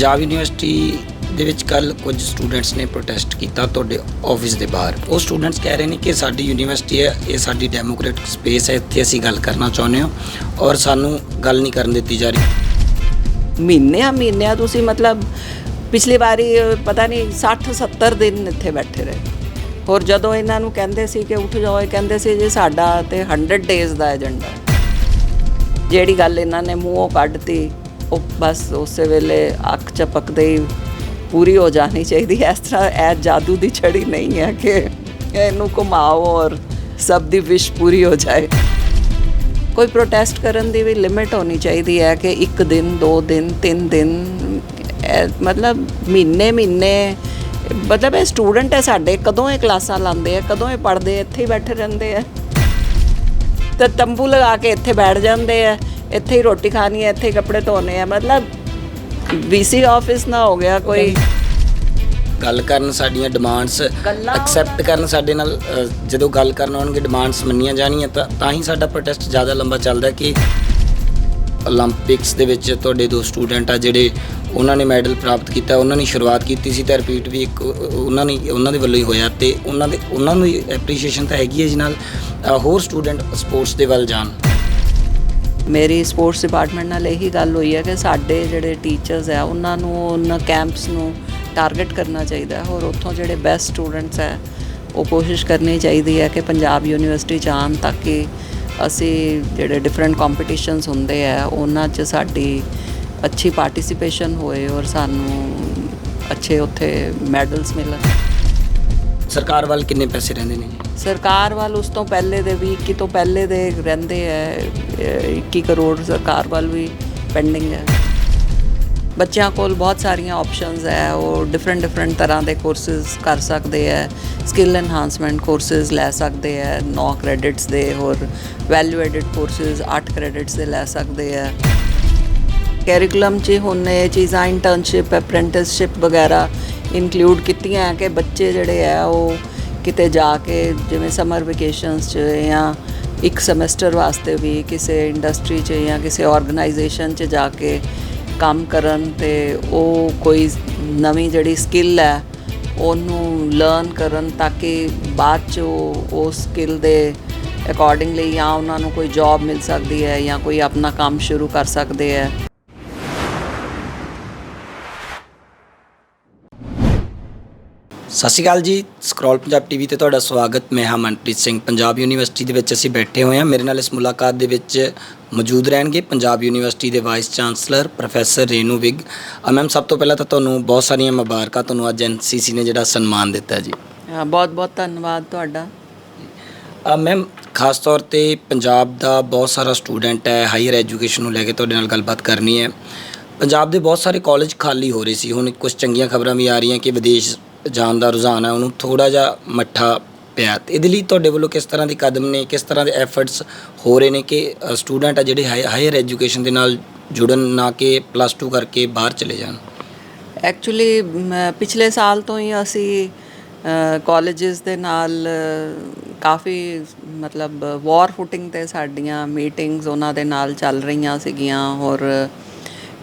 Punjab university ਦੇ ਵਿੱਚ ਕੱਲ ਕੁਝ ਸਟੂਡੈਂਟਸ ਨੇ ਪ੍ਰੋਟੈਸਟ ਕੀਤਾ ਤੁਹਾਡੇ ਆਫਿਸ ਦੇ ਬਾਹਰ। ਉਹ ਸਟੂਡੈਂਟਸ ਕਹਿ ਰਹੇ ਨੇ ਕਿ ਸਾਡੀ ਯੂਨੀਵਰਸਿਟੀ ਹੈ, ਇਹ ਸਾਡੀ ਡੈਮੋਕ੍ਰੈਟਿਕ ਸਪੇਸ ਹੈ, ਇੱਥੇ ਅਸੀਂ ਗੱਲ ਕਰਨਾ ਚਾਹੁੰਦੇ ਹਾਂ ਔਰ ਸਾਨੂੰ ਗੱਲ ਨਹੀਂ ਕਰਨ ਦਿੱਤੀ ਜਾ ਰਹੀ। ਮਹੀਨਿਆਂ ਮਹੀਨਿਆਂ ਤੁਸੀਂ ਮਤਲਬ ਪਿਛਲੀ ਵਾਰੀ, ਪਤਾ ਨਹੀਂ 60 70 ਦਿਨ ਇੱਥੇ ਬੈਠੇ ਰਹੇ। ਹੋਰ ਜਦੋਂ ਇਹਨਾਂ ਨੂੰ ਕਹਿੰਦੇ ਸੀ ਕਿ ਉੱਠ ਜਾਓ, ਇਹ ਕਹਿੰਦੇ ਸੀ ਜੀ ਸਾਡਾ ਤੇ 100 ਡੇਜ਼ ਦਾ ਏਜੰਡਾ ਜਿਹੜੀ ਗੱਲ ਇਹਨਾਂ ਨੇ ਮੂੰਹੋਂ ਕੱਢਤੀ ਉਹ ਬਸ ਉਸੇ ਵੇਲੇ ਅੱਖ ਚਪਕਦੇ ਹੀ ਪੂਰੀ ਹੋ ਜਾਣੀ ਚਾਹੀਦੀ ਹੈ। ਇਸ ਤਰ੍ਹਾਂ ਇਹ ਜਾਦੂ ਦੀ ਛੜੀ ਨਹੀਂ ਹੈ ਕਿ ਇਹਨੂੰ ਘੁਮਾਓ ਔਰ ਸਭ ਦੀ ਵਿਸ਼ ਪੂਰੀ ਹੋ ਜਾਏ। ਕੋਈ ਪ੍ਰੋਟੈਸਟ ਕਰਨ ਦੀ ਵੀ ਲਿਮਿਟ ਹੋਣੀ ਚਾਹੀਦੀ ਹੈ ਕਿ ਇੱਕ ਦਿਨ, ਦੋ ਦਿਨ, ਤਿੰਨ ਦਿਨ, ਇਹ ਮਤਲਬ ਮਹੀਨੇ ਮਹੀਨੇ, ਮਤਲਬ ਇਹ ਸਟੂਡੈਂਟ ਹੈ ਸਾਡੇ, ਕਦੋਂ ਇਹ ਕਲਾਸਾਂ ਲਾਉਂਦੇ ਆ, ਕਦੋਂ ਇਹ ਪੜ੍ਹਦੇ ਇੱਥੇ ਹੀ ਬੈਠੇ ਰਹਿੰਦੇ ਆ। ਤੇ ਤੰਬੂ ਲਗਾ ਕੇ ਇੱਥੇ ਬੈਠ ਜਾਂਦੇ ਆ। ਇੱਥੇ ਹੀ ਰੋਟੀ ਖਾਣੀ ਹੈ ਇੱਥੇ ਹੀ ਕੱਪੜੇ ਧੋਣੇ ਆ ਮਤਲਬ ਵੀਸੀ ਆਫਿਸ ਨਾ ਹੋ ਗਿਆ ਕੋਈ। ਗੱਲ ਕਰਨ ਸਾਡੀਆਂ ਡਿਮਾਂਡਸ ਐਕਸੈਪਟ ਕਰਨ ਸਾਡੇ ਨਾਲ ਜਦੋਂ ਗੱਲ ਕਰਨ ਆਉਣਗੇ ਡਿਮਾਂਡਸ ਮੰਨੀਆਂ ਜਾਣੀਆਂ ਤਾਂ ਤਾਂ ਹੀ ਸਾਡਾ ਪ੍ਰੋਟੈਸਟ ਜ਼ਿਆਦਾ ਲੰਬਾ ਚੱਲਦਾ ਕਿ 올림픽ਸ ਦੇ ਵਿੱਚ ਤੁਹਾਡੇ ਦੋ ਸਟੂਡੈਂਟ ਆ ਜਿਹੜੇ ਉਹਨਾਂ ਨੇ ਮੈਡਲ ਪ੍ਰਾਪਤ ਕੀਤਾ ਉਹਨਾਂ ਨੇ ਸ਼ੁਰੂਆਤ ਕੀਤੀ ਸੀ ਤਾਂ ਰਿਪੀਟ ਵੀ ਇੱਕ ਉਹਨਾਂ ਨੇ ਉਹਨਾਂ ਦੇ ਵੱਲੋਂ ਹੀ ਹੋਇਆ ਤੇ ਉਹਨਾਂ ਦੇ ਉਹਨਾਂ ਨੂੰ ਐਪਰੀਸ਼ੀਏਸ਼ਨ ਤਾਂ ਹੈਗੀ ਹੈ ਜੀ ਨਾਲ ਹੋਰ ਸਟੂਡੈਂਟ ਸਪੋਰਟਸ ਦੇ ਵੱਲ ਜਾਣ। ਮੇਰੀ ਸਪੋਰਟਸ ਡਿਪਾਰਟਮੈਂਟ ਨਾਲ ਇਹੀ ਗੱਲ ਹੋਈ ਹੈ ਕਿ ਸਾਡੇ ਜਿਹੜੇ ਟੀਚਰਸ ਆ ਉਹਨਾਂ ਨੂੰ, ਉਹਨਾਂ ਕੈਂਪਸ ਨੂੰ ਟਾਰਗੇਟ ਕਰਨਾ ਚਾਹੀਦਾ ਔਰ ਉੱਥੋਂ ਜਿਹੜੇ ਬੈਸਟ ਸਟੂਡੈਂਟਸ ਹੈ, ਉਹ ਕੋਸ਼ਿਸ਼ ਕਰਨੀ ਚਾਹੀਦੀ ਹੈ ਕਿ ਪੰਜਾਬ ਯੂਨੀਵਰਸਿਟੀ ਜਾਣ ਤਾਂ ਕਿ ਅਸੀਂ ਜਿਹੜੇ ਡਿਫਰੈਂਟ ਕੰਪੀਟੀਸ਼ਨਸ ਹੁੰਦੇ ਆ ਉਹਨਾਂ 'ਚ ਸਾਡੀ ਅੱਛੀ ਪਾਰਟਿਸਿਪੇਸ਼ਨ ਹੋਏ ਔਰ ਸਾਨੂੰ ਅੱਛੇ ਉੱਥੇ ਮੈਡਲਸ ਮਿਲਣ। ਸਰਕਾਰ ਵੱਲ ਕਿੰਨੇ ਪੈਸੇ ਰਹਿੰਦੇ ਨੇ? ਸਰਕਾਰ ਵੱਲ ਉਸ ਤੋਂ ਪਹਿਲੇ ਦੇ ਵੀ 21 ਤੋਂ ਪਹਿਲੇ ਦੇ ਰਹਿੰਦੇ ਹੈ ਅਹ 21 ਕਰੋੜ ਸਰਕਾਰ ਵੱਲ ਵੀ ਪੈਂਡਿੰਗ ਹੈ ਬੱਚਿਆਂ ਕੋਲ ਬਹੁਤ ਸਾਰੀਆਂ ਆਪਸ਼ਨਸ ਹੈ ਉਹ ਡਿਫਰੈਂਟ ਡਿਫਰੈਂਟ ਤਰ੍ਹਾਂ ਦੇ ਕੋਰਸਸ ਕਰ ਸਕਦੇ ਹੈ ਸਕਿੱਲ ਐਨਹਾਂਸਮੈਂਟ ਕੋਰਸਸ ਲੈ ਸਕਦੇ ਹੈ 9 ਕ੍ਰੈਡਿਟਸ ਦੇ ਹੋਰ ਵੈਲਿਊ ਐਡਿਡ ਕੋਰਸਸ 8 ਕ੍ਰੈਡਿਟਸ ਦੇ ਲੈ ਸਕਦੇ ਹੈ ਕੈਰੀਕੁਲਮ 'ਚ ਹੁਣ ਇਹ ਚੀਜ਼ਾਂ ਇੰਟਰਨਸ਼ਿਪ ਅਪ੍ਰੈਂਟਿਸਸ਼ਿਪ ਵਗੈਰਾ ਇਨਕਲੂਡ ਕੀਤੀਆਂ ਕਿ ਬੱਚੇ ਜਿਹੜੇ ਆ ਉਹ ਕਿਤੇ ਜਾ ਕੇ ਜਿਵੇਂ ਸਮਰ ਵਕੇਸ਼ਨਸ 'ਚ ਜਾਂ ਇੱਕ ਸਮੈਸਟਰ ਵਾਸਤੇ ਵੀ ਕਿਸੇ ਇੰਡਸਟਰੀ 'ਚ ਜਾਂ ਕਿਸੇ ਆਰਗੇਨਾਈਜੇਸ਼ਨ 'ਚ ਜਾ ਕੇ ਕੰਮ ਕਰਨ ਤੇ ਉਹ ਕੋਈ ਨਵੀਂ ਜਿਹੜੀ ਸਕਿੱਲ ਹੈ, ਉਹਨੂੰ ਲਰਨ ਕਰਨ ਤਾਂ ਕਿ ਬਾਅਦ 'ਚ ਉਹ ਸਕਿੱਲ ਦੇ ਅਕੋਰਡਿੰਗਲੀ ਜਾਂ ਉਹਨਾਂ ਨੂੰ ਕੋਈ ਜੌਬ ਮਿਲ ਸਕਦੀ ਹੈ ਜਾਂ ਕੋਈ ਆਪਣਾ ਕੰਮ ਸ਼ੁਰੂ ਕਰ ਸਕਦੇ ਹੈ। ਸਤਿ ਸ਼੍ਰੀ ਅਕਾਲ ਜੀ। ਸਕਰੋਲ ਪੰਜਾਬ ਟੀਵੀ ਤੇ ਤੁਹਾਡਾ ਸਵਾਗਤ। ਮੈਂ ਹਾਂ ਮਨਪ੍ਰੀਤ ਸਿੰਘ। ਪੰਜਾਬ ਯੂਨੀਵਰਸਿਟੀ ਦੇ ਵਿੱਚ ਅਸੀਂ ਬੈਠੇ ਹੋਏ ਹਾਂ। ਮੇਰੇ ਨਾਲ ਇਸ ਮੁਲਾਕਾਤ ਦੇ ਵਿੱਚ ਮੌਜੂਦ ਰਹਿਣਗੇ ਪੰਜਾਬ ਯੂਨੀਵਰਸਿਟੀ ਦੇ vice chancellor professor Renu Vig. Ma'am ਸਭ ਤੋਂ ਪਹਿਲਾਂ ਤਾਂ ਤੁਹਾਨੂੰ ਬਹੁਤ ਸਾਰੀਆਂ ਮੁਬਾਰਕਾਂ। ਤੁਹਾਨੂੰ ਅੱਜ ਐਨਸੀਸੀ ਨੇ ਜਿਹੜਾ ਸਨਮਾਨ ਦਿੱਤਾ ਜੀ। ਬਹੁਤ ਬਹੁਤ ਧੰਨਵਾਦ ਤੁਹਾਡਾ। ਮੈਮ ਖਾਸ ਤੌਰ ਤੇ ਪੰਜਾਬ ਦਾ ਬਹੁਤ ਸਾਰਾ ਸਟੂਡੈਂਟ ਹੈ। ਹਾਇਰ ਐਜੂਕੇਸ਼ਨ ਨੂੰ ਲੈ ਕੇ ਤੁਹਾਡੇ ਨਾਲ ਗੱਲਬਾਤ ਕਰਨੀ ਹੈ। ਪੰਜਾਬ ਦੇ ਬਹੁਤ ਸਾਰੇ ਕਾਲਜ ਖਾਲੀ ਹੋ ਰਹੇ ਸੀ। ਹੁਣ ਕੁਝ ਚੰਗੀਆਂ ਖਬਰਾਂ ਵੀ ਆ ਰਹੀਆਂ ਕਿ ਵਿਦੇਸ਼ ਜਾਣ ਦਾ ਰੁਝਾਨ ਹੈ, ਉਹਨੂੰ ਥੋੜਾ ਜਿਹਾ ਮੱਠਾ ਪਿਆ। ਤੇ ਇਹਦੇ ਲਈ ਤੁਹਾਡੇ ਵੱਲੋਂ ਕਿਸ ਤਰ੍ਹਾਂ ਦੇ ਕਦਮ ਨੇ, ਕਿਸ ਤਰ੍ਹਾਂ ਦੇ ਐਫਰਟਸ ਹੋ ਰਹੇ ਨੇ ਕਿ ਸਟੂਡੈਂਟ ਆ ਜਿਹੜੇ ਹਾਇਰ ਐਜੂਕੇਸ਼ਨ ਦੇ ਨਾਲ ਜੁੜਨ, ਨਾ ਕਿ ਪਲੱਸ 2 ਕਰਕੇ ਬਾਹਰ ਚਲੇ ਜਾਣ? ਐਕਚੁਅਲੀ ਪਿਛਲੇ ਸਾਲ ਤੋਂ ਹੀ ਅਸੀਂ ਕਾਲਜਸ ਦੇ ਨਾਲ ਕਾਫੀ ਮਤਲਬ ਵਾਰ ਫੁਟਿੰਗ ਤੇ ਸਾਡੀਆਂ ਮੀਟਿੰਗਸ ਉਹਨਾਂ ਦੇ ਨਾਲ ਚੱਲ ਰਹੀਆਂ ਸੀਗੀਆਂ। ਔਰ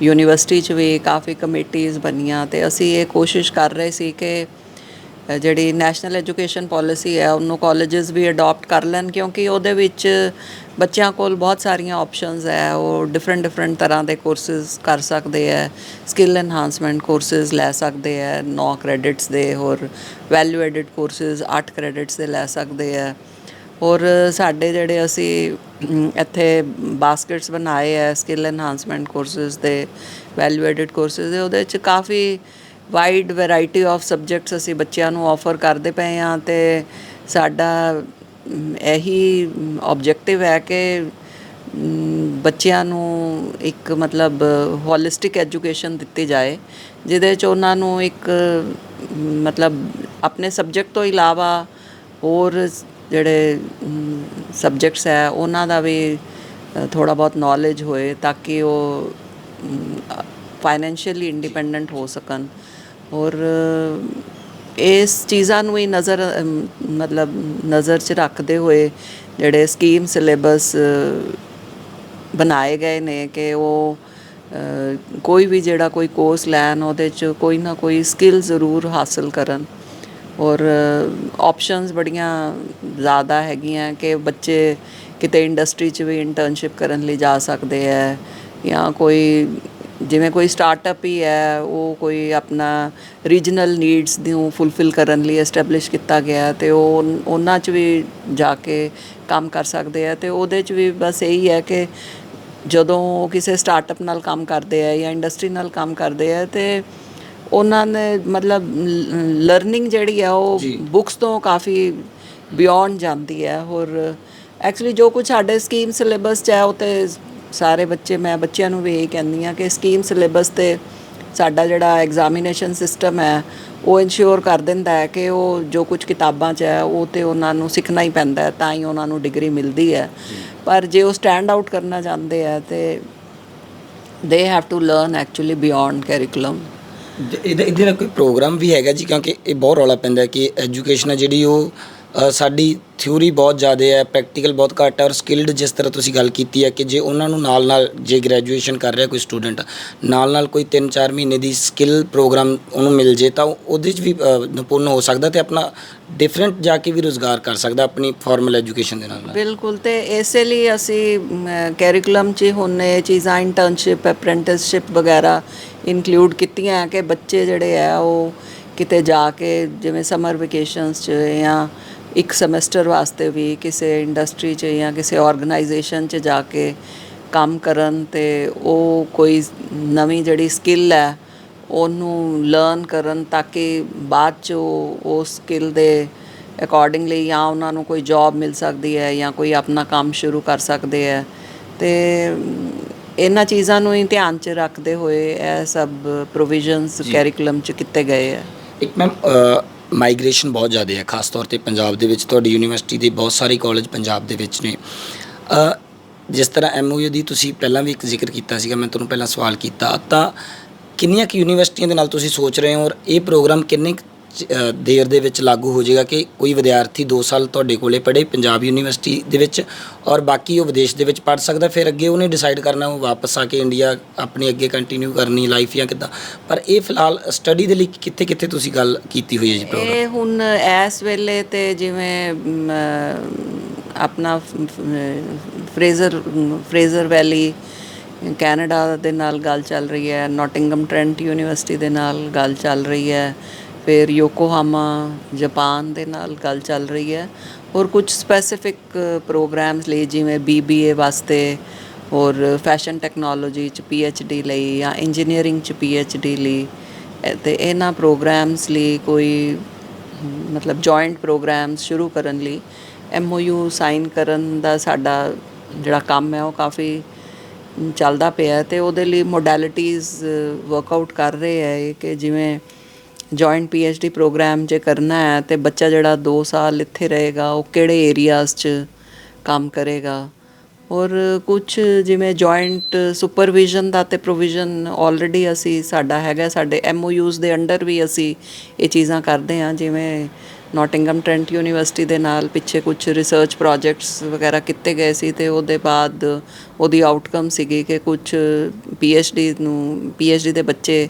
ਯੂਨੀਵਰਸਿਟੀ 'ਚ ਵੀ ਕਾਫੀ ਕਮੇਟੀਆਂ ਬਣੀਆਂ ਤੇ ਅਸੀਂ ਇਹ ਕੋਸ਼ਿਸ਼ ਕਰ ਰਹੇ ਸੀ ਕਿ ਜਿਹੜੀ ਨੈਸ਼ਨਲ ਐਜੂਕੇਸ਼ਨ ਪਾਲਿਸੀ ਹੈ, ਉਹਨੂੰ ਕਾਲਜਸ ਵੀ ਅਡਾਪਟ ਕਰ ਲੈਣ ਕਿਉਂਕਿ ਉਹਦੇ ਵਿੱਚ ਬੱਚਿਆਂ ਕੋਲ ਬਹੁਤ ਸਾਰੀਆਂ ਆਪਸ਼ਨਸ ਹੈ, ਉਹ ਡਿਫਰੈਂਟ ਡਿਫਰੈਂਟ ਤਰ੍ਹਾਂ ਦੇ ਕੋਰਸਸ ਕਰ ਸਕਦੇ ਹੈ ਸਕਿੱਲ ਐਨਹਾਂਸਮੈਂਟ ਕੋਰਸਸ ਲੈ ਸਕਦੇ ਹੈ 9 ਕ੍ਰੈਡਿਟਸ ਦੇ ਹੋਰ ਵੈਲਿਊ ਐਡਿਡ ਕੋਰਸਸ 8 ਕ੍ਰੈਡਿਟਸ ਦੇ ਲੈ ਸਕਦੇ ਹੈ। ਔਰ ਸਾਡੇ ਜਿਹੜੇ ਅਸੀਂ ਇੱਥੇ ਬਾਸਕਟਸ ਬਣਾਏ ਹੈ ਸਕਿੱਲ ਐਨਹਾਂਸਮੈਂਟ ਕੋਰਸਸ ਦੇ ਵੈਲਿਊ ਐਡਿਡ ਕੋਰਸਸ ਦੇ, ਉਹਦੇ ਵਿੱਚ ਕਾਫੀ ਵਾਈਡ ਵੈਰਾਈਟੀ ਆਫ ਸਬਜੈਕਟਸ ਅਸੀਂ ਬੱਚਿਆਂ ਨੂੰ ਆਫਰ ਕਰਦੇ ਪਏ ਹਾਂ ਤੇ ਸਾਡਾ ਇਹੀ ਆਬਜੈਕਟਿਵ ਹੈ ਕਿ ਬੱਚਿਆਂ ਨੂੰ ਇੱਕ ਮਤਲਬ ਹੋਲਿਸਟਿਕ ਐਜੂਕੇਸ਼ਨ ਦਿੱਤੀ ਜਾਏ, ਜਿਹਦੇ ਚ ਉਹਨਾਂ ਨੂੰ ਇੱਕ ਮਤਲਬ ਆਪਣੇ ਸਬਜੈਕਟ ਤੋਂ ਇਲਾਵਾ ਹੋਰ ਜਿਹੜੇ ਸਬਜੈਕਟਸ ਹੈ, ਉਹਨਾਂ ਦਾ ਵੀ ਥੋੜਾ ਬਹੁਤ ਨੌਲੇਜ ਹੋਏ ਤਾਂ ਕਿ ਉਹ ਫਾਈਨੈਂਸ਼ੀਅਲੀ ਇੰਡੀਪੈਂਡੈਂਟ ਹੋ ਸਕਣ। ਔਰ ਇਸ ਚੀਜ਼ਾਂ ਨੂੰ ਹੀ ਨਜ਼ਰ ਮਤਲਬ ਨਜ਼ਰ 'ਚ ਰੱਖਦੇ ਹੋਏ ਜਿਹੜੇ ਸਕੀਮ ਸਿਲੇਬਸ ਬਣਾਏ ਗਏ ਨੇ ਕਿ ਉਹ ਕੋਈ ਵੀ ਜਿਹੜਾ ਕੋਈ ਕੋਰਸ ਲੈਣ, ਉਹਦੇ ਚ ਕੋਈ ਨਾ ਕੋਈ ਸਕਿੱਲ ਜ਼ਰੂਰ ਹਾਸਲ ਕਰਨ। ਔਰ ਆਪਸ਼ਨਸ ਬੜੀਆਂ ਜ਼ਿਆਦਾ ਹੈਗੀਆਂ ਕਿ ਬੱਚੇ ਕਿਤੇ ਇੰਡਸਟਰੀ 'ਚ ਵੀ ਇੰਟਰਨਸ਼ਿਪ ਕਰਨ ਲਈ ਜਾ ਸਕਦੇ ਹੈ ਜਾਂ ਕੋਈ ਜਿਵੇਂ ਕੋਈ ਸਟਾਰਟਅਪ ਹੀ ਹੈ ਉਹ ਕੋਈ ਆਪਣਾ ਰੀਜਨਲ ਨੀਡਸ ਨੂੰ ਫੁੱਲਫਿਲ ਕਰਨ ਲਈ ਐਸਟੈਬਲਿਸ਼ ਕੀਤਾ ਗਿਆ ਤੇ ਉਹ ਉਹਨਾਂ 'ਚ ਵੀ ਜਾ ਕੇ ਕੰਮ ਕਰ ਸਕਦੇ ਆ ਤੇ ਉਹਦੇ 'ਚ ਵੀ ਬਸ ਇਹੀ ਹੈ ਕਿ ਜਦੋਂ ਉਹ ਕਿਸੇ ਸਟਾਰਟਅਪ ਨਾਲ ਕੰਮ ਕਰਦੇ ਆ ਜਾਂ ਇੰਡਸਟਰੀ ਨਾਲ ਕੰਮ ਕਰਦੇ ਆ ਤੇ ਉਹਨਾਂ ਨੇ ਮਤਲਬ ਲਰਨਿੰਗ ਜਿਹੜੀ ਆ ਉਹ ਬੁੱਕਸ ਤੋਂ ਕਾਫੀ ਬਿਯੋਂਡ ਜਾਂਦੀ ਹੈ, ਹੋਰ ਐਕਚੁਅਲੀ ਜੋ ਕੁਝ ਸਾਡੇ ਸਕੀਮ ਸਿਲੇਬਸ 'ਚ ਹੈ, ਉਹ ਤੇ ਸਾਰੇ ਬੱਚੇ, ਮੈਂ ਬੱਚਿਆਂ ਨੂੰ ਵੀ ਇਹ ਕਹਿੰਦੀ ਆ ਕਿ ਸਕੀਮ ਸਿਲੇਬਸ ਤੇ ਸਾਡਾ ਜਿਹੜਾ ਐਗਜ਼ਾਮੀਨੇਸ਼ਨ ਸਿਸਟਮ ਹੈ, ਉਹ ਇਨਸ਼ੋਰ ਕਰ ਦਿੰਦਾ ਹੈ ਕਿ ਉਹ ਜੋ ਕੁਝ ਕਿਤਾਬਾਂ 'ਚ ਹੈ, ਉਹ ਤੇ ਉਹਨਾਂ ਨੂੰ ਸਿੱਖਣਾ ਹੀ ਪੈਂਦਾ ਹੈ, ਤਾਂ ਹੀ ਉਹਨਾਂ ਨੂੰ ਡਿਗਰੀ ਮਿਲਦੀ ਹੈ। ਪਰ ਜੇ ਉਹ ਸਟੈਂਡ ਆਊਟ ਕਰਨਾ ਚਾਹੁੰਦੇ ਆ ਤੇ they have to learn actually beyond curriculum ਇਹਦੇ ਇਹਦੇ ਨਾਲ ਕੋਈ ਪ੍ਰੋਗਰਾਮ ਵੀ ਹੈਗਾ ਜੀ? ਕਿਉਂਕਿ ਇਹ ਬਹੁਤ ਰੌਲਾ ਪੈਂਦਾ ਕਿ ਐਜੂਕੇਸ਼ਨ ਹੈ ਜਿਹੜੀ ਉਹ ਸਾਡੀ ਥਿਊਰੀ ਬਹੁਤ ਜ਼ਿਆਦਾ ਹੈ ਪ੍ਰੈਕਟੀਕਲ ਬਹੁਤ ਘੱਟ ਹੈ ਔਰ ਸਕਿਲਡ ਜਿਸ ਤਰ੍ਹਾਂ ਤੁਸੀਂ ਗੱਲ ਕੀਤੀ ਹੈ ਕਿ ਜੇ ਉਹਨਾਂ ਨੂੰ ਨਾਲ ਨਾਲ ਜੇ ਗ੍ਰੈਜੂਏਸ਼ਨ ਕਰ ਰਿਹਾ ਕੋਈ ਸਟੂਡੈਂਟ ਨਾਲ ਨਾਲ ਕੋਈ 3-4 ਮਹੀਨੇ ਦੀ ਸਕਿੱਲ ਪ੍ਰੋਗਰਾਮ ਉਹਨੂੰ ਮਿਲ ਜੇ ਤਾਂ ਉਹਦੇ 'ਚ ਵੀ ਨਿਪੁੰਨ ਹੋ ਸਕਦਾ ਤੇ ਆਪਣਾ ਡਿਫਰੈਂਟ ਜਾ ਕੇ ਵੀ ਰੋਜ਼ਗਾਰ ਕਰ ਸਕਦਾ ਆਪਣੀ ਫਾਰਮਲ ਐਜੂਕੇਸ਼ਨ ਦੇ ਨਾਲ ਬਿਲਕੁਲ ਤੇ ਇਸੇ ਲਈ ਅਸੀਂ ਕੈਰੀਕੁਲਮ 'ਚ ਹੁਣ ਇਹ ਚੀਜ਼ਾਂ ਇੰਟਰਨਸ਼ਿਪ ਅਪ੍ਰੈਂਟਿਸਸ਼ਿਪ ਵਗੈਰਾ ਇਨਕਲੂਡ ਕੀਤੀਆਂ ਕਿ ਬੱਚੇ ਜਿਹੜੇ ਆ ਉਹ ਕਿਤੇ ਜਾ ਕੇ ਜਿਵੇਂ ਸਮਰ ਵਕੇਸ਼ਨਸ 'ਚ ਜਾਂ ਇੱਕ ਸਮੈਸਟਰ ਵਾਸਤੇ ਵੀ ਕਿਸੇ ਇੰਡਸਟਰੀ 'ਚ ਜਾਂ ਕਿਸੇ ਆਰਗੇਨਾਈਜੇਸ਼ਨ 'ਚ ਜਾ ਕੇ ਕੰਮ ਕਰਨ ਤੇ ਉਹ ਕੋਈ ਨਵੀਂ ਜਿਹੜੀ ਸਕਿੱਲ ਹੈ ਉਹਨੂੰ ਲਰਨ ਕਰਨ ਤਾਂ ਕਿ ਬਾਅਦ ਚ ਉਹ ਸਕਿੱਲ ਦੇ ਅਕੋਰਡਿੰਗਲੀ ਜਾਂ ਉਹਨਾਂ ਨੂੰ ਕੋਈ ਜੌਬ ਮਿਲ ਸਕਦੀ ਹੈ ਜਾਂ ਕੋਈ ਆਪਣਾ ਕੰਮ ਸ਼ੁਰੂ ਕਰ ਸਕਦੇ ਹੈ। ਤੇ ਇਹਨਾਂ ਚੀਜ਼ਾਂ ਨੂੰ ਹੀ ਧਿਆਨ ਚ ਰੱਖਦੇ ਹੋਏ ਇਹ ਸਭ ਪ੍ਰੋਵੀਜ਼ਨਸ ਕੈਰੀਕੂਲਮ ਚ ਕੀਤੇ ਗਏ ਹੈ। ਇੱਕ ਮੈਮ ਮਾਈਗ੍ਰੇਸ਼ਨ ਬਹੁਤ ਜ਼ਿਆਦਾ ਹੈ, ਖਾਸ ਤੌਰ ਤੇ ਪੰਜਾਬ ਦੇ ਵਿੱਚ, ਤੁਹਾਡੀ ਯੂਨੀਵਰਸਿਟੀ ਦੇ ਬਹੁਤ ਸਾਰੇ ਕਾਲਜ ਪੰਜਾਬ ਦੇ ਵਿੱਚ ਨੇ। ਜਿਸ ਤਰ੍ਹਾਂ ਐਮਓਯੂ ਦੀ ਤੁਸੀਂ ਪਹਿਲਾਂ ਵੀ ਇੱਕ ਜ਼ਿਕਰ ਕੀਤਾ ਸੀਗਾ, ਮੈਂ ਤੁਹਾਨੂੰ ਪਹਿਲਾਂ ਸਵਾਲ ਕੀਤਾ, ਤਾਂ ਕਿੰਨੀਆਂ ਕੁ ਯੂਨੀਵਰਸਿਟੀਆਂ ਦੇ ਨਾਲ ਤੁਸੀਂ ਸੋਚ ਰਹੇ ਹੋ ਔਰ ਇਹ ਪ੍ਰੋਗਰਾਮ ਕਿੰਨੇ ਕੁ ਦੇਰ ਦੇ ਵਿੱਚ ਲਾਗੂ ਹੋ ਜਾਏਗਾ ਕਿ ਕੋਈ ਵਿਦਿਆਰਥੀ 2 ਸਾਲ ਤੁਹਾਡੇ ਕੋਲੇ ਪੜ੍ਹੇ ਪੰਜਾਬ ਯੂਨੀਵਰਸਿਟੀ ਦੇ ਵਿੱਚ ਔਰ ਬਾਕੀ ਉਹ ਵਿਦੇਸ਼ ਦੇ ਵਿੱਚ ਪੜ੍ਹ ਸਕਦਾ, ਫਿਰ ਅੱਗੇ ਉਹਨੇ ਡਿਸਾਈਡ ਕਰਨਾ ਉਹ ਵਾਪਸ ਆ ਕੇ ਇੰਡੀਆ ਆਪਣੀ ਅੱਗੇ ਕੰਟੀਨਿਊ ਕਰਨੀ ਲਾਈਫ ਜਾਂ ਕਿੱਦਾਂ। ਪਰ ਇਹ ਫਿਲਹਾਲ ਸਟੱਡੀ ਦੇ ਲਈ ਕਿੱਥੇ ਕਿੱਥੇ ਤੁਸੀਂ ਗੱਲ ਕੀਤੀ ਹੋਈ ਹੈ ਜੀ, ਪ੍ਰੋਗਰਾਮ? ਇਹ ਹੁਣ ਇਸ ਵੇਲੇ ਤੇ ਜਿਵੇਂ ਆਪਣਾ ਫਰੇਜ਼ਰ ਫਰੇਜ਼ਰ ਵੈਲੀ, ਕੈਨੇਡਾ ਦੇ ਨਾਲ ਗੱਲ ਚੱਲ ਰਹੀ ਹੈ, ਨੋਟਿੰਗਮ ਟ੍ਰੈਂਟ ਯੂਨੀਵਰਸਿਟੀ ਦੇ ਨਾਲ ਗੱਲ ਚੱਲ ਰਹੀ ਹੈ ਫਿਰ ਯੋਕੋਹਾਮਾ, ਜਾਪਾਨ ਦੇ ਨਾਲ ਗੱਲ ਚੱਲ ਰਹੀ ਹੈ। ਔਰ ਕੁਝ ਸਪੈਸੀਫਿਕ ਪ੍ਰੋਗਰਾਮਸ ਲਈ, ਜਿਵੇਂ BBA ਵਾਸਤੇ, ਔਰ ਫੈਸ਼ਨ ਟੈਕਨੋਲੋਜੀ ਚ ਡੀ ਲਈ ਜਾਂ ਇੰਜੀਨੀਅਰਿੰਗ ਚ ਡੀ ਲਈ, ਇਹ ਤੇ ਇਹਨਾਂ ਪ੍ਰੋਗਰਾਮਸ ਲਈ ਕੋਈ, ਮਤਲਬ ਜੁਆਇੰਟ ਪ੍ਰੋਗਰਾਮਸ ਸ਼ੁਰੂ ਕਰਨ ਲਈ MOU ਸਾਈਨ ਕਰਨ ਦਾ ਸਾਡਾ ਜਿਹੜਾ ਕੰਮ ਹੈ ਉਹ ਕਾਫੀ ਚੱਲਦਾ ਪਿਆ ਹੈ ਤੇ ਉਹਦੇ ਲਈ ਮੋਡੈਲਿਟੀਜ਼ ਵਰਕਆਊਟ ਕਰ ਰਹੇ ਹੈ ਕਿ ਜਿਵੇਂ ਜੁਆਇੰਟ ਡੀ ਪ੍ਰੋਗਰਾਮ ਜੇ ਕਰਨਾ ਹੈ ਤੇ ਬੱਚਾ ਜਿਹੜਾ 2 ਸਾਲ ਇੱਥੇ ਰਹੇਗਾ, ਉਹ ਕਿਹੜੇ ਏਰੀਆਜ਼ 'ਚ ਕੰਮ ਕਰੇਗਾ? ਔਰ ਕੁਝ ਜਿਵੇਂ ਜੁਆਇੰਟ ਸੁਪਰਵਿਜ਼ਨ ਦਾ ਤੇ ਪ੍ਰੋਵੀਜ਼ਨ ਆਲਰੇਡੀ ਅਸੀਂ ਸਾਡਾ ਹੈਗਾ, ਸਾਡੇ ਐਮਓਯੂਜ਼ ਦੇ ਅੰਡਰ ਵੀ ਅਸੀਂ ਇਹ ਚੀਜ਼ਾਂ ਕਰਦੇ ਹਾਂ, ਜਿਵੇਂ ਨੋਟਿੰਗਮ ਟ੍ਰੈਂਟ ਯੂਨੀਵਰਸਿਟੀ ਦੇ ਨਾਲ ਪਿੱਛੇ ਕੁਝ ਰਿਸਰਚ ਪ੍ਰੋਜੈਕਟਸ ਵਗੈਰਾ ਕੀਤੇ ਗਏ ਸੀ ਤੇ ਉਹਦੇ ਬਾਅਦ ਉਹਦੀ ਆਊਟਕਮ ਸੀਗੀ ਕਿ ਕੁਝ ਡੀ ਨੂੰ ਡੀ ਦੇ ਬੱਚੇ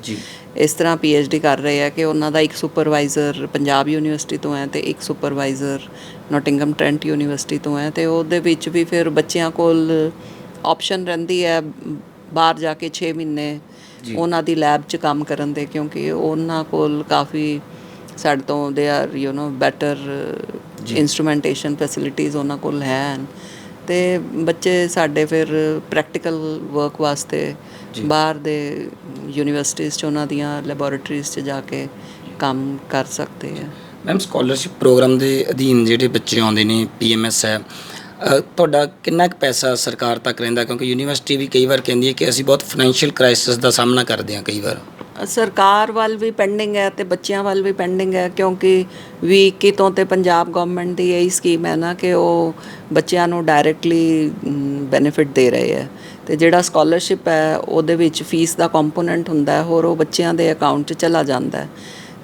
ਇਸ ਤਰ੍ਹਾਂ ਡੀ ਕਰ ਰਹੇ ਆ ਕਿ ਉਹਨਾਂ ਦਾ ਇੱਕ ਸੁਪਰਵਾਈਜ਼ਰ ਪੰਜਾਬ ਯੂਨੀਵਰਸਿਟੀ ਤੋਂ ਹੈ ਤੇ ਇੱਕ ਸੁਪਰਵਾਈਜ਼ਰ ਨੋਟਿੰਗਮ ਟ੍ਰੈਂਟ ਯੂਨੀਵਰਸਿਟੀ ਤੋਂ ਹੈ ਤੇ ਉਹਦੇ ਵਿੱਚ ਵੀ ਫਿਰ ਬੱਚਿਆਂ ਕੋਲ ਆਪਸ਼ਨ ਰਹਿੰਦੀ ਹੈ ਬਾਹਰ ਜਾ ਕੇ 6 ਮਹੀਨੇ ਉਹਨਾਂ ਦੀ ਲੈਬ 'ਚ ਕੰਮ ਕਰਨ ਦੇ ਕਿਉਂਕਿ ਉਹਨਾਂ ਕੋਲ ਕਾਫੀ ਸਾਡੇ ਤੋਂ they are you know better instrumentation facilities ਉਹਨਾਂ ਕੋਲ ਹੈ ਤੇ ਬੱਚੇ ਸਾਡੇ ਫਿਰ ਪ੍ਰੈਕਟੀਕਲ ਵਰਕ ਵਾਸਤੇ ਬਾਹਰ ਦੇ ਯੂਨੀਵਰਸਿਟੀਜ਼ 'ਚ ਉਹਨਾਂ ਦੀਆਂ ਲੈਬੋਰੇਟਰੀਜ਼ 'ਚ ਜਾ ਕੇ ਕੰਮ ਕਰ ਸਕਦੇ ਆ। ਮੈਮ ਸਕਾਲਰਸ਼ਿਪ ਪ੍ਰੋਗਰਾਮ ਦੇ ਅਧੀਨ ਜਿਹੜੇ ਬੱਚੇ ਆਉਂਦੇ ਨੇ ਪੀਐਮਐਸ ਹੈ ਤੁਹਾਡਾ ਕਿੰਨਾ ਕੁ ਪੈਸਾ ਸਰਕਾਰ ਤੱਕ ਰਹਿੰਦਾ? ਕਿਉਂਕਿ ਯੂਨੀਵਰਸਿਟੀ ਵੀ ਕਈ ਵਾਰ ਕਹਿੰਦੀ ਹੈ ਕਿ ਅਸੀਂ ਬਹੁਤ ਫਾਈਨੈਂਸ਼ੀਅਲ ਕ੍ਰਾਈਸਿਸ ਦਾ ਸਾਹਮਣਾ ਕਰਦੇ ਹਾਂ ਕਈ ਵਾਰ। ਸਰਕਾਰ ਵੱਲ ਵੀ ਪੈਂਡਿੰਗ ਹੈ ਤੇ ਬੱਚਿਆਂ ਵੱਲ ਵੀ ਪੈਂਡਿੰਗ ਹੈ, ਕਿਉਂਕਿ ਵੀ 21 ਤੋਂ ਤੇ ਪੰਜਾਬ ਗਵਰਨਮੈਂਟ ਦੀ ਇਹੀ ਸਕੀਮ ਹੈ ਨਾ ਕਿ ਉਹ ਬੱਚਿਆਂ ਨੂੰ ਡਾਇਰੈਕਟਲੀ ਬੈਨੀਫਿਟ ਦੇ ਰਹੇ ਹੈ। ਤੇ ਜਿਹੜਾ ਸਕਾਲਰਸ਼ਿਪ ਹੈ, ਉਹਦੇ ਵਿੱਚ ਫੀਸ ਦਾ ਕੰਪੋਨੈਂਟ ਹੁੰਦਾ ਹੈ, ਹੋਰ ਉਹ ਬੱਚਿਆਂ ਦੇ ਅਕਾਊਂਟ 'ਚ ਚਲਾ ਜਾਂਦਾ ਹੈ।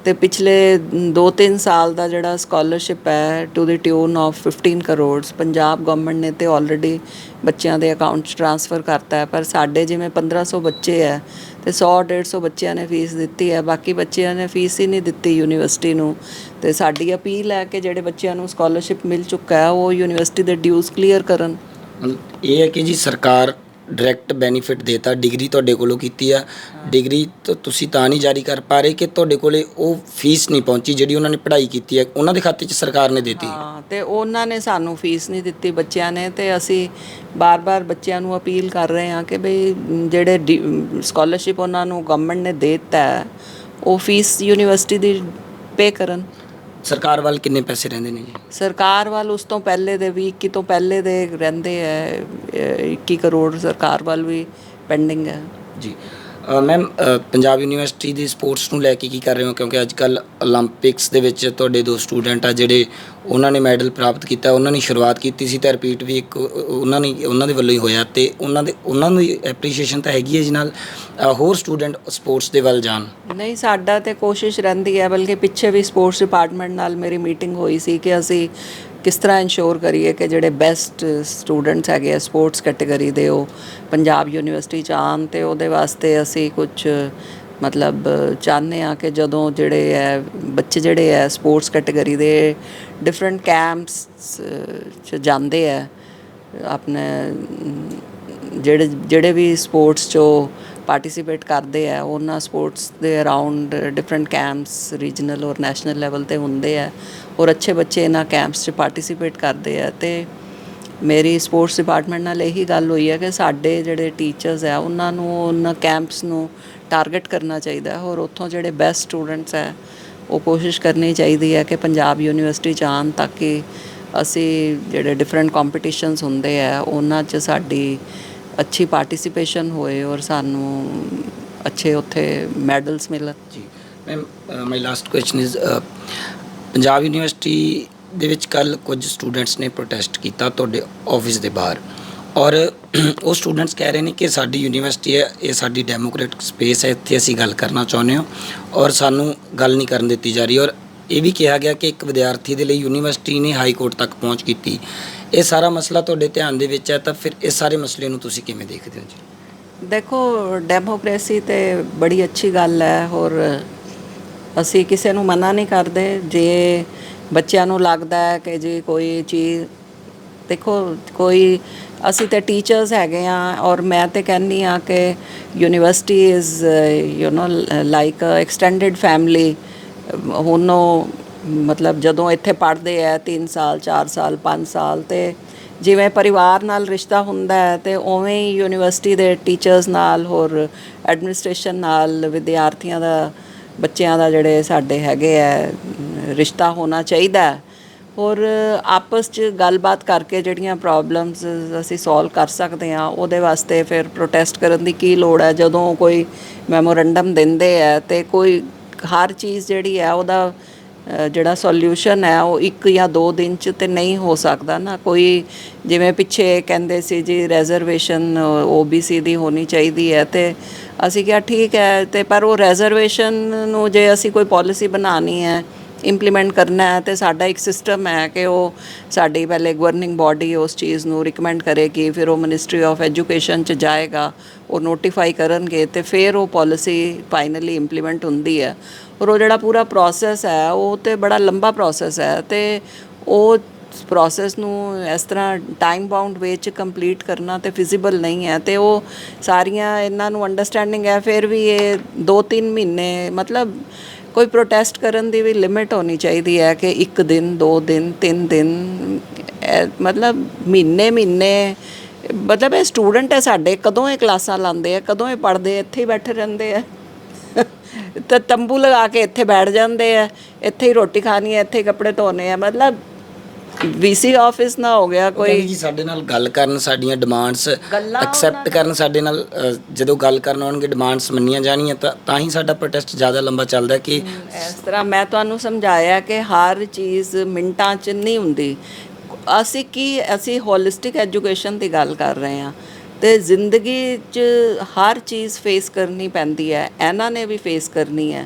ਤੇ ਪਿਛਲੇ 2-3 ਸਾਲ ਦਾ ਜਿਹੜਾ ਸਕਾਲਰਸ਼ਿਪ ਹੈ to the tune of 15 crores Punjab government ਨੇ ਤੇ ਆਲਰੇਡੀ ਬੱਚਿਆਂ ਦੇ ਅਕਾਊਂਟ 'ਚ ਟ੍ਰਾਂਸਫਰ ਕਰਤਾ ਹੈ। ਪਰ ਸਾਡੇ ਜਿਵੇਂ 1500 ਬੱਚੇ ਹੈ ਤੇ 100 150 ਬੱਚਿਆਂ ਨੇ ਫੀਸ ਦਿੱਤੀ ਹੈ। ਬਾਕੀ ਬੱਚਿਆਂ ਨੇ ਫੀਸ ਹੀ ਨਹੀਂ ਦਿੱਤੀ ਯੂਨੀਵਰਸਿਟੀ ਨੂੰ। ਤੇ ਸਾਡੀ ਅਪੀਲ ਹੈ ਕਿ ਜਿਹੜੇ ਬੱਚਿਆਂ ਨੂੰ ਸਕਾਲਰਸ਼ਿਪ ਮਿਲ ਚੁੱਕਾ ਹੈ, ਉਹ ਯੂਨੀਵਰਸਿਟੀ ਦੇ ਡਿਊਜ਼ ਕਲੀਅਰ ਕਰਨ। ਮਤਲਬ ਇਹ ਹੈ ਕਿ ਜੀ ਸਰਕਾਰ ਡਾਇਰੈਕਟ ਬੈਨੀਫਿਟ ਦੇਤਾ ਡਿਗਰੀ ਤੁਹਾਡੇ ਕੋਲੋਂ ਕੀਤੀ ਆ। ਡਿਗਰੀ ਤਾਂ ਤੁਸੀਂ ਤਾਂ ਨਹੀਂ ਜਾਰੀ ਕਰ ਪਾ ਰਹੇ ਕਿ ਤੁਹਾਡੇ ਕੋਲੇ ਉਹ ਫੀਸ ਨਹੀਂ ਪਹੁੰਚੀ ਜਿਹੜੀ ਉਹਨਾਂ ਨੇ ਪੜ੍ਹਾਈ ਕੀਤੀ ਹੈ। ਉਹਨਾਂ ਦੇ ਖਾਤੇ 'ਚ ਸਰਕਾਰ ਨੇ ਦਿੱਤੀ। ਹਾਂ ਤੇ ਉਹਨਾਂ ਨੇ ਸਾਨੂੰ ਫੀਸ ਨਹੀਂ ਦਿੱਤੀ ਬੱਚਿਆਂ ਨੇ ਤੇ ਅਸੀਂ ਬਾਰ-ਬਾਰ ਬੱਚਿਆਂ ਨੂੰ ਅਪੀਲ ਕਰ ਰਹੇ ਹਾਂ ਕਿ ਬਈ ਮ, ਜਿਹੜੇ ਸਕਾਲਰਸ਼ਿਪ ਉਹਨਾਂ ਨੂੰ ਗਵਰਨਮੈਂਟ ਨੇ ਦੇ ਦਿੱਤਾ ਉਹ ਫੀਸ ਯੂਨੀਵਰਸਿਟੀ ਦੀ ਪੇ ਕਰਨ। ਸਰਕਾਰ ਵੱਲ ਕਿੰਨੇ ਪੈਸੇ ਰਹਿੰਦੇ ਨੇ ਜੀ? ਸਰਕਾਰ ਵੱਲ ਉਸ ਤੋਂ ਪਹਿਲੇ ਦੇ ਵੀ 21 ਤੋਂ ਪਹਿਲੇ ਦੇ ਰਹਿੰਦੇ ਹੈ ਅ, 21 ਕਰੋੜ ਸਰਕਾਰ ਵੱਲ ਵੀ ਪੈਂਡਿੰਗ ਹੈ ਜੀ। ਮੈਮ ਪੰਜਾਬ ਯੂਨੀਵਰਸਿਟੀ ਦੀ ਸਪੋਰਟਸ ਨੂੰ ਲੈ ਕੇ ਕੀ ਕਰ ਰਹੇ ਹੋ? ਕਿਉਂਕਿ ਅੱਜ ਕੱਲ ਓਲੰਪਿਕਸ ਦੇ ਵਿੱਚ ਤੁਹਾਡੇ ਦੋ ਸਟੂਡੈਂਟ ਆ ਜਿਹੜੇ ਉਹਨਾਂ ਨੇ ਮੈਡਲ ਪ੍ਰਾਪਤ ਕੀਤਾ, ਉਹਨਾਂ ਨੇ ਸ਼ੁਰੂਆਤ ਕੀਤੀ ਸੀ ਤਾਂ ਰਿਪੀਟ ਵੀ ਇੱਕ ਉਹਨਾਂ ਨੇ, ਉਹਨਾਂ ਦੇ ਵੱਲੋਂ ਹੀ ਹੋਇਆ ਤੇ ਉਹਨਾਂ ਦੇ, ਉਹਨਾਂ ਨੂੰ ਐਪਰੀਸ਼ੀਏਸ਼ਨ ਤਾਂ ਹੈਗੀ ਹੈ ਜੀ ਨਾਲ। ਹੋਰ ਸਟੂਡੈਂਟ ਸਪੋਰਟਸ ਦੇ ਵੱਲ ਜਾਣ। ਨਹੀਂ, ਸਾਡਾ ਤੇ ਕੋਸ਼ਿਸ਼ ਰਹਿੰਦੀ ਹੈ, ਬਲਕਿ ਪਿੱਛੇ ਵੀ ਸਪੋਰਟਸ ਡਿਪਾਰਟਮੈਂਟ ਨਾਲ ਮੇਰੀ ਮੀਟਿੰਗ ਹੋਈ ਸੀ ਕਿ ਅਸੀਂ ਕਿਸ ਤਰ੍ਹਾਂ ਇਨਸ਼ੋਰ ਕਰੀਏ ਕਿ ਜਿਹੜੇ ਬੈਸਟ ਸਟੂਡੈਂਟਸ ਹੈਗੇ ਆ ਸਪੋਰਟਸ ਕੈਟਾਗਰੀ ਦੇ, ਉਹ ਪੰਜਾਬ ਯੂਨੀਵਰਸਿਟੀ ਚ ਆਉਣ ਤੇ ਉਹਦੇ ਵਾਸਤੇ ਅਸੀਂ ਕੁਝ ਮਤਲਬ, ਚਾਹੁੰਦੇ ਆ ਕਿ ਜਦੋਂ ਜਿਹੜੇ ਹੈ ਬੱਚੇ ਜਿਹੜੇ ਹੈ ਸਪੋਰਟਸ ਕੈਟਾਗਰੀ ਦੇ ਡਿਫਰੈਂਟ ਕੈਂਪਸ ਚ ਜਾਂਦੇ ਆ ਆਪਣੇ, ਜਿਹੜੇ ਜਿਹੜੇ ਵੀ ਸਪੋਰਟਸ 'ਚੋਂ ਪਾਰਟਿਸਿਪੇਟ ਕਰਦੇ ਆ, ਉਹਨਾਂ ਸਪੋਰਟਸ ਦੇ ਅਰਾਊਂਡ ਡਿਫਰੈਂਟ ਕੈਂਪਸ ਰੀਜਨਲ ਔਰ ਨੈਸ਼ਨਲ ਲੈਵਲ ਤੇ ਹੁੰਦੇ ਆ ਔਰ ਅੱਛੇ ਬੱਚੇ ਇਹਨਾਂ ਕੈਂਪਸ 'ਚ ਪਾਰਟਿਸਿਪੇਟ ਕਰਦੇ ਆ ਤੇ ਮੇਰੀ ਸਪੋਰਟਸ ਡਿਪਾਰਟਮੈਂਟ ਨਾਲ ਇਹੀ ਗੱਲ ਹੋਈ ਹੈ ਕਿ ਸਾਡੇ ਜਿਹੜੇ ਟੀਚਰਸ ਆ, ਉਹਨਾਂ ਨੂੰ, ਉਹਨਾਂ ਕੈਂਪਸ ਨੂੰ ਟਾਰਗੇਟ ਕਰਨਾ ਚਾਹੀਦਾ ਔਰ ਉੱਥੋਂ ਜਿਹੜੇ ਬੈਸਟ ਸਟੂਡੈਂਟਸ ਹੈ ਉਹ ਕੋਸ਼ਿਸ਼ ਕਰਨੀ ਚਾਹੀਦੀ ਹੈ ਕਿ ਪੰਜਾਬ ਯੂਨੀਵਰਸਿਟੀ ਜਾਣ ਤਾਂ ਕਿ ਅਸੀਂ ਜਿਹੜੇ ਡਿਫਰੈਂਟ ਕੰਪੀਟੀਸ਼ਨਸ ਹੁੰਦੇ ਆ, ਉਹਨਾਂ 'ਚ ਸਾਡੀ ਅੱਛੀ ਪਾਰਟਿਸਿਪੇਸ਼ਨ ਹੋਏ ਔਰ ਸਾਨੂੰ ਅੱਛੇ ਉੱਥੇ ਮੈਡਲਸ ਮਿਲਣ ਜੀ ma'am my last question is Punjab university ਦੇ ਵਿੱਚ ਕੱਲ ਕੁਝ ਸਟੂਡੈਂਟਸ ਨੇ ਪ੍ਰੋਟੈਸਟ ਕੀਤਾ ਤੁਹਾਡੇ ਆਫਿਸ ਦੇ ਬਾਹਰ। ਔਰ ਉਹ ਸਟੂਡੈਂਟਸ ਕਹਿ ਰਹੇ ਨੇ ਕਿ ਸਾਡੀ ਯੂਨੀਵਰਸਿਟੀ ਹੈ, ਇਹ ਸਾਡੀ ਡੈਮੋਕ੍ਰੈਟਿਕ ਸਪੇਸ ਹੈ, ਇੱਥੇ ਅਸੀਂ ਗੱਲ ਕਰਨਾ ਚਾਹੁੰਦੇ ਹਾਂ। ਔਰ ਸਾਨੂੰ ਗੱਲ ਨਹੀਂ ਕਰਨ ਦਿੱਤੀ ਜਾ ਰਹੀ। ਔਰ ਇਹ ਵੀ ਕਿਹਾ ਗਿਆ ਕਿ ਇੱਕ ਵਿਦਿਆਰਥੀ ਦੇ ਲਈ ਯੂਨੀਵਰਸਿਟੀ ਨੇ ਹਾਈ ਕੋਰਟ ਤੱਕ ਪਹੁੰਚ ਕੀਤੀ। ਇਹ ਸਾਰਾ ਮਸਲਾ ਤੁਹਾਡੇ ਧਿਆਨ ਦੇ ਵਿੱਚ ਹੈ, ਤਾਂ ਫਿਰ ਇਸ ਸਾਰੇ ਮਸਲੇ ਨੂੰ ਤੁਸੀਂ ਕਿਵੇਂ ਦੇਖਦੇ ਹੋ ਜੀ? ਦੇਖੋ ਡੈਮੋਕ੍ਰੇਸੀ ਤੇ ਬੜੀ ਅੱਛੀ ਗੱਲ ਹੈ, ਹੋਰ ਅਸੀਂ ਕਿਸੇ ਨੂੰ ਮਨਾ ਨਹੀਂ ਕਰਦੇ। ਜੇ ਬੱਚਿਆਂ ਨੂੰ ਲੱਗਦਾ ਹੈ ਕਿ ਜੀ ਕੋਈ ਚੀਜ਼, ਦੇਖੋ, ਕੋਈ, ਅਸੀਂ ਤੇ ਟੀਚਰਸ ਹੈਗੇ ਆ ਔਰ ਮੈਂ ਤੇ ਕਹਿੰਨੀ ਆ ਕਿ university is you know like a extended family ਹੁਣ ਉਹ, ਮਤਲਬ ਜਦੋਂ ਇੱਥੇ ਪੜ੍ਹਦੇ ਆ 3 ਸਾਲ 4 ਸਾਲ 5 ਸਾਲ ਤੇ ਜਿਵੇਂ ਪਰਿਵਾਰ ਨਾਲ ਰਿਸ਼ਤਾ ਹੁੰਦਾ ਹੈ ਤੇ ਉਵੇਂ ਹੀ ਯੂਨੀਵਰਸਿਟੀ ਦੇ ਟੀਚਰਸ ਨਾਲ ਹੋਰ ਐਡਮਿਨਿਸਟ੍ਰੇਸ਼ਨ ਨਾਲ ਵਿਦਿਆਰਥੀਆਂ ਦਾ, ਬੱਚਿਆਂ ਦਾ ਜਿਹੜੇ ਸਾਡੇ ਹੈਗੇ ਆ, ਰਿਸ਼ਤਾ ਹੋਣਾ ਚਾਹੀਦਾ ਹੈ। ਔਰ ਆਪਸ 'ਚ ਗੱਲਬਾਤ ਕਰਕੇ ਜਿਹੜੀਆਂ ਪ੍ਰੋਬਲਮਸ ਅਸੀਂ ਸੋਲਵ ਕਰ ਸਕਦੇ ਹਾਂ, ਉਹਦੇ ਵਾਸਤੇ ਫਿਰ ਪ੍ਰੋਟੈਸਟ ਕਰਨ ਦੀ ਕੀ ਲੋੜ ਹੈ? ਜਦੋਂ ਕੋਈ ਮੈਮੋਰੈਂਡਮ ਦਿੰਦੇ ਆ ਤੇ ਕੋਈ ਹਰ ਚੀਜ਼ ਜਿਹੜੀ ਹੈ ਉਹਦਾ ਜਿਹੜਾ ਸੋਲੂਸ਼ਨ ਹੈ ਉਹ ਇੱਕ ਜਾਂ ਦੋ ਦਿਨ ਚ ਤੇ ਨਹੀਂ ਹੋ ਸਕਦਾ ਨਾ। ਕੋਈ ਜਿਵੇਂ ਪਿੱਛੇ ਕਹਿੰਦੇ ਸੀ ਜੀ ਰਿਜ਼ਰਵੇਸ਼ਨ OBC ਦੀ ਹੋਣੀ ਚਾਹੀਦੀ ਹੈ ਤੇ ਅਸੀਂ ਕਿਹਾ ਠੀਕ ਹੈ ਤੇ ਪਰ ਉਹ ਰਿਜ਼ਰਵੇਸ਼ਨ ਨੂੰ ਜੇ ਅਸੀਂ ਕੋਈ ਪਾਲਿਸੀ ਬਣਾਉਣੀ ਹੈ ਇੰਪਲੀਮੈਂਟ ਕਰਨਾ ਹੈ ਤੇ ਸਾਡਾ ਇੱਕ ਸਿਸਟਮ ਹੈ ਕਿ ਉਹ ਸਾਡੀ ਪਹਿਲੇ ਗਵਰਨਿੰਗ ਬਾਡੀ ਉਸ ਚੀਜ਼ ਨੂੰ ਰਿਕਮੈਂਡ ਕਰੇਗੀ, ਫਿਰ ਉਹ ਮਿਨਿਸਟਰੀ ਆਫ ਐਜੂਕੇਸ਼ਨ ਚ ਜਾਏਗਾ, ਉਹ ਨੋਟੀਫਾਈ ਕਰਨਗੇ ਤੇ ਫਿਰ ਉਹ ਪਾਲਿਸੀ ਫਾਈਨਲੀ ਇੰਪਲੀਮੈਂਟ ਹੁੰਦੀ ਹੈ। ਔਰ ਉਹ ਜਿਹੜਾ ਪੂਰਾ ਪ੍ਰੋਸੈਸ ਹੈ, ਉਹ ਤੇ ਬੜਾ ਲੰਬਾ ਪ੍ਰੋਸੈਸ ਹੈ ਤੇ ਉਹ ਪ੍ਰੋਸੈਸ ਨੂੰ ਇਸ ਤਰ੍ਹਾਂ ਟਾਈਮ ਬਾਉਂਡ ਵੇ ਚ ਕੰਪਲੀਟ ਕਰਨਾ ਤੇ ਫਿਜ਼ੀਬਲ ਨਹੀਂ ਹੈ ਤੇ ਉਹ ਸਾਰੀਆਂ ਇਹਨਾਂ ਨੂੰ ਅੰਡਰਸਟੈਂਡਿੰਗ ਹੈ, ਫਿਰ ਵੀ ਇਹ 2-3 ਮਹੀਨੇ, ਮਤਲਬ ਕੋਈ ਪ੍ਰੋਟੈਸਟ ਕਰਨ ਦੀ ਵੀ ਲਿਮਿਟ ਹੋਣੀ ਚਾਹੀਦੀ ਹੈ ਕਿ ਇੱਕ ਦਿਨ, ਦੋ ਦਿਨ, ਤਿੰਨ ਦਿਨ ਮਤਲਬ ਮਹੀਨੇ ਮਹੀਨੇ, ਮਤਲਬ ਇਹ ਸਟੂਡੈਂਟ ਹੈ ਸਾਡੇ, ਕਦੋਂ ਇਹ ਕਲਾਸਾਂ ਲਾਉਂਦੇ ਆ, ਕਦੋਂ ਇਹ ਪੜ੍ਹਦੇ ਇੱਥੇ ਹੀ ਬੈਠੇ ਰਹਿੰਦੇ ਆ। ਤਾਂ ਤੰਬੂ ਲਗਾ ਕੇ ਇੱਥੇ ਬੈਠ ਜਾਂਦੇ ਆ, ਇੱਥੇ ਹੀ ਰੋਟੀ ਖਾਣੀ ਹੈ, ਇੱਥੇ ਹੀ ਕੱਪੜੇ ਧੋਣੇ ਆ, ਮਤਲਬ ਵੀਸੀ ਆਫਿਸ ਨਾ ਹੋ ਗਿਆ ਕੋਈ। ਜੀ ਸਾਡੇ ਨਾਲ ਗੱਲ ਕਰਨ ਸਾਡੀਆਂ ਡਿਮਾਂਡਸ ਐਕਸੈਪਟ ਕਰਨ ਸਾਡੇ ਨਾਲ ਅ, ਜਦੋਂ ਗੱਲ ਕਰਨ ਆਉਣਗੇ ਡਿਮਾਂਡਸ ਮੰਨੀਆਂ ਜਾਣੀਆਂ ਤਾਂ ਤਾਂ ਹੀ ਸਾਡਾ ਪ੍ਰੋਟੈਸਟ ਜ਼ਿਆਦਾ ਲੰਬਾ ਚੱਲਦਾ ਕਿ ਇਸ ਤਰ੍ਹਾਂ ਮੈਂ ਤੁਹਾਨੂੰ ਸਮਝਾਇਆ ਕਿ ਹਰ ਚੀਜ਼ ਮਿੰਟਾਂ 'ਚ ਨਹੀਂ ਹੁੰਦੀ। ਅਸੀਂ ਕੀ ਅਸੀਂ ਹੋਲਿਸਟਿਕ ਐਜੂਕੇਸ਼ਨ ਦੀ ਗੱਲ ਕਰ ਰਹੇ ਹਾਂ ਤੇ ਜ਼ਿੰਦਗੀ 'ਚ ਹਰ ਚੀਜ਼ ਫੇਸ ਕਰਨੀ ਪੈਂਦੀ ਹੈ ਇਹਨਾਂ ਨੇ ਵੀ ਫੇਸ ਕਰਨੀ ਹੈ।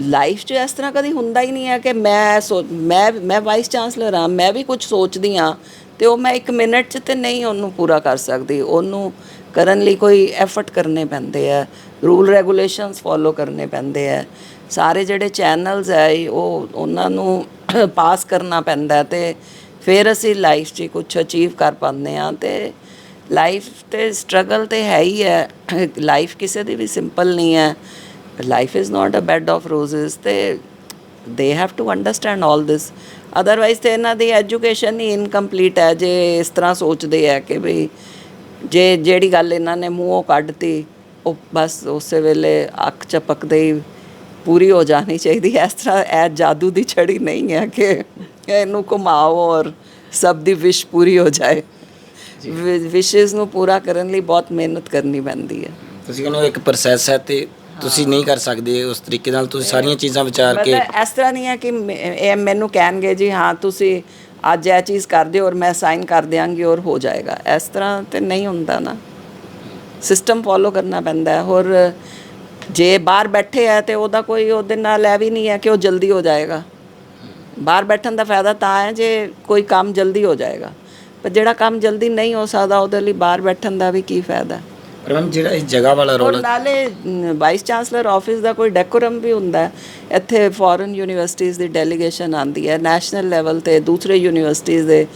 ਲਾਈਫ 'ਚ ਇਸ ਤਰ੍ਹਾਂ ਕਦੀ ਹੁੰਦਾ ਹੀ ਨਹੀਂ ਹੈ ਕਿ ਮੈਂ ਸੋ ਮੈਂ ਮੈਂ ਵਾਈਸ ਚਾਂਸਲਰ ਹਾਂ, ਮੈਂ ਵੀ ਕੁਝ ਸੋਚਦੀ ਹਾਂ ਤੇ ਉਹ ਮੈਂ 1 ਮਿੰਟ 'ਚ ਤੇ ਨਹੀਂ ਉਹਨੂੰ ਪੂਰਾ ਕਰ ਸਕਦੀ। ਉਹਨੂੰ ਕਰਨ ਲਈ ਕੋਈ ਐਫਰਟ ਕਰਨੇ ਪੈਂਦੇ ਆ ਰੂਲ ਰੈਗੂਲੇਸ਼ਨਸ ਫੋਲੋ ਕਰਨੇ ਪੈਂਦੇ ਆ। ਸਾਰੇ ਜਿਹੜੇ ਚੈਨਲਸ ਹੈ ਉਹ ਉਹਨਾਂ ਨੂੰ ਪਾਸ ਕਰਨਾ ਪੈਂਦਾ ਹੈ ਤੇ ਫਿਰ ਅਸੀਂ ਲਾਈਫ 'ਚ ਕੁਝ ਅਚੀਵ ਕਰ ਪਾਉਂਦੇ ਆ ਤੇ ਲਾਈਫ ਤੇ ਸਟਰਗਲ ਤੇ ਹੈ ਹੀ ਹੈ। ਲਾਈਫ ਕਿਸੇ ਦੀ ਵੀ ਸਿੰਪਲ ਨਹੀਂ ਹੈ। Life is not a bed of roses ਤੇ they have to understand all this otherwise ਤੇ ਇਹਨਾਂ ਦੀ ਐਜੂਕੇਸ਼ਨ ਹੀ ਇਨਕੰਪਲੀਟ ਹੈ। ਜੇ ਇਸ ਤਰ੍ਹਾਂ ਸੋਚਦੇ ਆ ਕਿ ਵੀ ਜੇ ਜਿਹੜੀ ਗੱਲ ਇਹਨਾਂ ਨੇ ਮੂੰਹੋਂ ਕੱਢਤੀ ਉਹ ਬਸ ਉਸੇ ਵੇਲੇ ਅੱਖ ਚਪਕਦੇ ਹੀ ਪੂਰੀ ਹੋ ਜਾਣੀ ਚਾਹੀਦੀ ਹੈ। ਇਸ ਤਰ੍ਹਾਂ ਇਹ ਜਾਦੂ ਦੀ ਛੜੀ ਨਹੀਂ ਹੈ ਕਿ ਇਹਨੂੰ ਘੁਮਾਓ ਔਰ ਸਭ ਦੀ ਵਿਸ਼ ਪੂਰੀ ਹੋ ਜਾਏ। ਵਿਸ਼ੇਸ ਨੂੰ ਪੂਰਾ ਕਰਨ ਲਈ ਬਹੁਤ ਮਿਹਨਤ ਕਰਨੀ ਪੈਂਦੀ ਹੈ। ਤੁਸੀਂ ਕਹਿੰਦੇ ਇੱਕ ਪ੍ਰੋਸੈਸ ਹੈ ਤੇ ਤੁਸੀਂ ਨਹੀਂ ਕਰ ਸਕਦੇ ਉਸ ਤਰੀਕੇ ਨਾਲ, ਤੁਸੀਂ ਸਾਰੀਆਂ ਚੀਜ਼ਾਂ ਵਿਚਾਰ ਕੇ ਮਤਲਬ ਇਸ ਤਰ੍ਹਾਂ ਨਹੀਂ ਹੈ ਕਿ ਮੈਂ- ਇਹ ਮੈਨੂੰ ਕਹਿਣਗੇ ਜੀ, ਹਾਂ, ਤੁਸੀਂ ਅੱਜ ਇਹ ਚੀਜ਼ ਕਰ ਦਿਓ ਔਰ ਮੈਂ ਸਾਈਨ ਕਰ ਦਿਆਂਗੀ ਔਰ ਹੋ ਜਾਏਗਾ। ਇਸ ਤਰ੍ਹਾਂ ਤੇ ਨਹੀਂ ਹੁੰਦਾ ਨਾ। ਸਿਸਟਮ ਫੋਲੋ ਕਰਨਾ ਪੈਂਦਾ ਹੈ। ਔਰ ਜੇ ਬਾਹਰ ਬੈਠੇ ਆ ਤੇ ਉਹਦਾ ਕੋਈ ਉਹਦੇ ਨਾਲ ਇਹ ਵੀ ਨਹੀਂ ਹੈ ਕਿ ਉਹ ਜਲਦੀ ਹੋ ਜਾਏਗਾ। ਬਾਹਰ ਬੈਠਣ ਦਾ ਫਾਇਦਾ ਤਾਂ ਹੈ ਜੇ ਕੋਈ ਕੰਮ ਜਲਦੀ ਹੋ ਜਾਏਗਾ। ਪਰ ਜਿਹੜਾ ਕੰਮ ਜਲਦੀ ਨਹੀਂ ਹੋ ਸਕਦਾ, ਉਹਦੇ ਲਈ ਬਾਹਰ ਬੈਠਣ ਦਾ ਵੀ ਕੀ ਫਾਇਦਾ? ਪਰ ਮੈਮ ਜਿਹੜਾ ਇਸ ਜਗ੍ਹਾ ਵਾਲਾ ਔਰ ਰੋਲ ਨਾਲੇ ਵਾਈਸ ਚਾਂਸਲਰ ਆਫਿਸ ਦਾ ਕੋਈ ਡੈਕੋਰਮ ਵੀ ਹੁੰਦਾ ਹੈ। ਇੱਥੇ ਫੋਰਨ ਯੂਨੀਵਰਸਿਟੀਜ਼ ਦੀ ਡੈਲੀਗੇਸ਼ਨ ਆਂਦੀ ਹੈ। ਨੈਸ਼ਨਲ ਲੈਵਲ ਤੇ ਦੂਸਰੇ ਯੂਨੀਵਰਸਿਟੀਜ਼ ਦੇ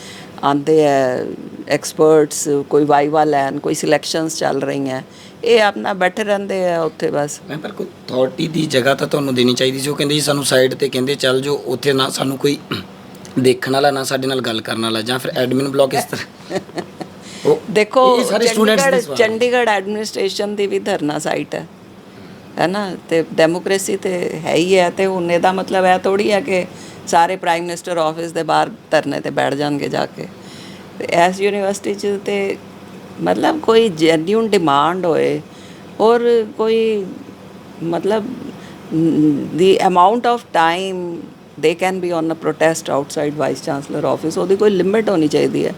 ਆਂਦੇ ਹੈ। ਐਕਸਪਰਟਸ ਕੋਈ ਵਾਈਵਾ ਲੈਣ ਕੋਈ ਸਿਲੈਕਸ਼ਨਸ ਚੱਲ ਰਹੀਆਂ। ਇਹ ਆਪਣਾ ਬੈਠੇ ਰਹਿੰਦੇ ਆ ਉੱਥੇ ਬਸ। ਮੈਂ ਪਰ ਕੋਈ ਅਥਾਰਟੀ ਦੀ ਜਗ੍ਹਾ ਤਾਂ ਤੁਹਾਨੂੰ ਦੇਣੀ ਚਾਹੀਦੀ ਸੀ। ਉਹ ਕਹਿੰਦੇ ਜੀ ਸਾਨੂੰ ਸਾਈਡ ਤੇ ਕਹਿੰਦੇ ਚੱਲ ਜੋ ਉੱਥੇ ਨਾ ਸਾਨੂੰ ਕੋਈ ਦੇਖਣ ਵਾਲਾ ਨਾ ਸਾਡੇ ਨਾਲ ਗੱਲ ਕਰਨ ਵਾਲਾ। ਜਾਂ ਫਿਰ ਐਡਮਿਨ ਬਲਾਕ ਇਸ ਤਰ੍ਹਾਂ। ਦੇਖੋ ਦੇ ਚੰਡੀਗੜ੍ਹ ਚੰਡੀਗੜ੍ਹ ਐਡਮਿਨਿਸਟ੍ਰੇਸ਼ਨ ਦੀ ਵੀ ਧਰਨਾ ਸਾਈਟ ਹੈ ਹੈ ਨਾ? ਤੇ ਡੈਮੋਕ੍ਰੇਸੀ ਤੇ ਹੈ ਹੀ ਹੈ ਤੇ ਹੁਣ ਇਹਦਾ ਮਤਲਬ ਇਹ ਥੋੜੀ ਹੈ ਕਿ ਸਾਰੇ ਪ੍ਰਾਈਮ ਮਿਨਿਸਟਰ ਆਫਿਸ ਦੇ ਬਾਹਰ ਧਰਨੇ ਤੇ ਬੈਠ ਜਾਣਗੇ ਜਾ ਕੇ। ਤੇ ਐਸ ਯੂਨੀਵਰਸਿਟੀ ਚ ਤੇ ਮਤਲਬ ਕੋਈ ਜੈਨੂਇਨ ਡਿਮਾਂਡ ਹੋਏ ਔਰ ਕੋਈ ਮਤਲਬ the amount of time they can be on a protest outside vice chancellor office ਉਹਦੀ ਕੋਈ ਲਿਮਿਟ ਹੋਣੀ ਚਾਹੀਦੀ ਹੈ।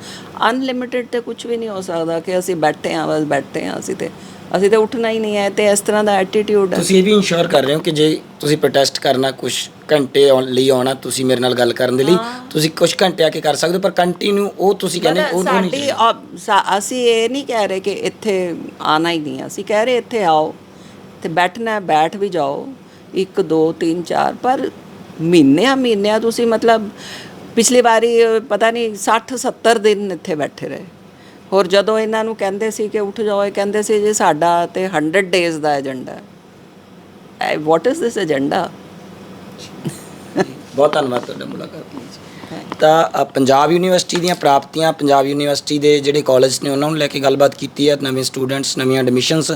ਅਨਲਿਮਿਟਿਡ ਤੇ ਕੁਝ ਵੀ ਨਹੀਂ ਹੋ ਸਕਦਾ ਕਿ ਅਸੀਂ ਬੈਠੇ ਹਾਂ ਬਸ ਬੈਠੇ ਹਾਂ ਅਸੀਂ ਤੇ। ਅਸੀਂ ਤੇ ਉੱਠਣਾ ਹੀ ਨਹੀਂ ਹੈ ਤੇ ਇਸ ਤਰ੍ਹਾਂ ਦਾ ਐਟੀਟਿਊਡ ਹੈ। ਤੁਸੀਂ ਇਹ ਵੀ ਇਨਸ਼ੋਰ ਕਰ ਰਹੇ ਹੋ ਕਿ ਜੇ ਤੁਸੀਂ ਪ੍ਰੋਟੈਸਟ ਕਰਨਾ ਕੁਝ ਘੰਟੇ ਆਉਣ ਲਈ ਆਉਣਾ ਤੁਸੀਂ ਮੇਰੇ ਨਾਲ ਗੱਲ ਕਰਨ ਦੇ ਲਈ ਤੁਸੀਂ ਕੁਝ ਘੰਟੇ ਆ ਕੇ ਕਰ ਸਕਦੇ ਹੋ ਪਰ ਕੰਟੀਨਿਊ ਉਹ ਤੁਸੀਂ ਕਹਿੰਦੇ ਉਹ ਉਹ ਨਹੀਂ ਸਾਡੀ ਸਾ- ਅਸੀਂ ਇਹ ਨਹੀਂ ਕਹਿ ਰਹੇ ਕਿ ਇੱਥੇ ਆਣਾ ਹੀ ਨਹੀਂ ਹੈ। ਅਸੀਂ ਕਹਿ ਰਹੇ ਇੱਥੇ ਆਓ ਤੇ ਬੈਠਣਾ ਹੈ, ਬੈਠ ਵੀ ਜਾਓ। 1 2 3 4 ਪਰ ਮਹੀਨਿਆਂ ਮਹੀਨਿਆਂ ਤੁਸੀਂ ਮਤਲਬ ਪਿਛਲੀ ਵਾਰੀ ਪਤਾ ਨਹੀਂ 60 70 ਦਿਨ ਇੱਥੇ ਬੈਠੇ ਰਹੇ। ਹੋਰ ਜਦੋਂ ਇਹਨਾਂ ਨੂੰ ਕਹਿੰਦੇ ਸੀ ਕਿ ਉੱਠ ਜਾਓ ਇਹ ਕਹਿੰਦੇ ਸੀ ਜੀ ਸਾਡਾ ਤੇ 100 ਡੇਜ਼ ਦਾ ਏਜੰਡਾ ਹੈ। ਵਾਟ ਇਜ਼ ਦਿਸ ਏਜੰਡਾ ਬਹੁਤ ਧੰਨਵਾਦ ਤੁਹਾਡਾ ਮੁਲਾਕਾਤ ਲਈ ਤਾਂ ਪੰਜਾਬ ਯੂਨੀਵਰਸਿਟੀ ਦੀਆਂ ਪ੍ਰਾਪਤੀਆਂ ਪੰਜਾਬ ਯੂਨੀਵਰਸਿਟੀ ਦੇ ਜਿਹੜੇ ਕਾਲਜ ਨੇ ਉਹਨਾਂ ਨੂੰ ਲੈ ਕੇ ਗੱਲਬਾਤ ਕੀਤੀ ਹੈ ਨਵੇਂ ਸਟੂਡੈਂਟਸ ਨਵੀਆਂ ਐਡਮਿਸ਼ਨਸ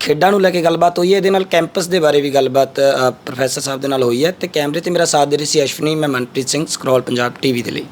ਖੇਡਾਂ ਨੂੰ ਲੈ ਕੇ ਗੱਲਬਾਤ ਹੋਈ ਹੈ, ਇਹਦੇ ਨਾਲ ਕੈਂਪਸ ਦੇ ਬਾਰੇ ਵੀ ਗੱਲਬਾਤ ਪ੍ਰੋਫੈਸਰ ਸਾਹਿਬ ਦੇ ਨਾਲ ਹੋਈ ਹੈ ਤੇ ਕੈਮਰੇ ਤੇ ਮੇਰਾ ਸਾਥ ਦੇ ਰਹੀ ਸੀ ਅਸ਼ਵਨੀ, ਮੈਂ ਮਨਪ੍ਰੀਤ ਸਿੰਘ, ਸਕਰੋਲ ਪੰਜਾਬ ਟੀਵੀ ਦੇ ਲਈ।